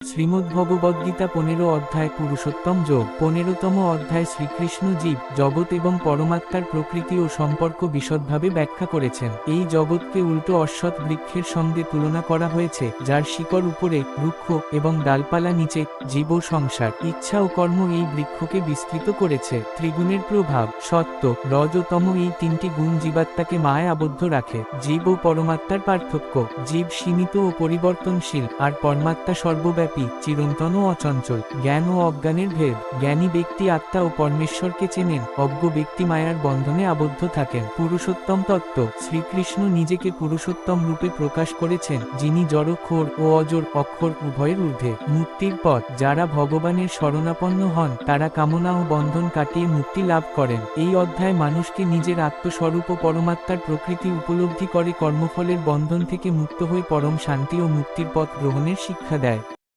শ্রীমদ্ ভগবদ্গীতা পনেরো অধ্যায় পুরুষোত্তম যোগ, পনেরোতম অধ্যায় শ্রীকৃষ্ণ জীব জগৎ এবং পরমাত্মার প্রকৃতি ও সম্পর্ক বিশদভাবে ব্যাখ্যা করেছেন। এই জগৎকে উল্টো অশ্বৎ বৃক্ষের সঙ্গে তুলনা করা হয়েছে, যার শিকড় উপরে রুক্ষ এবং ডালপালা নিচে জীব ও সংসার। ইচ্ছা ও কর্ম এই বৃক্ষকে বিস্তৃত করেছে। ত্রিগুণের প্রভাব সত্য রজতম এই তিনটি গুণ জীবাত্মাকে মায় আবদ্ধ রাখে। জীব ও পরমাত্মার পার্থক্য, জীব সীমিত ও পরিবর্তনশীল, আর পরমাত্মা সর্বব্যাপী চিরন্তন ও অচঞ্চল। জ্ঞান ও অজ্ঞানের ভেদ। জ্ঞানী ব্যক্তি আত্মা ও পরমেশ্বরকে চেনেন। অজ্ঞ ব্যক্তি মায়ার বন্ধনে আবদ্ধ থাকেন। পুরুষোত্তম তত্ত্ব। শ্রীকৃষ্ণ নিজেকে পুরুষোত্তম রূপে প্রকাশ করেছেন, যিনি জড়ক্ষর ও অজর, অক্ষর উভয়ের ঊর্ধ্বে। মুক্তির পথ। যারা ভগবানের শরণাপন্ন হন, তারা কামনা ও বন্ধন কাটিয়ে মুক্তি লাভ করেন। এই অধ্যায় মানুষকে নিজের আত্মস্বরূপ ও পরমাত্মার প্রকৃতি উপলব্ধি করে কর্মফলের বন্ধন থেকে মুক্ত হয়ে পরম শান্তি ও মুক্তির পথ গ্রহণের শিক্ষা দেয়।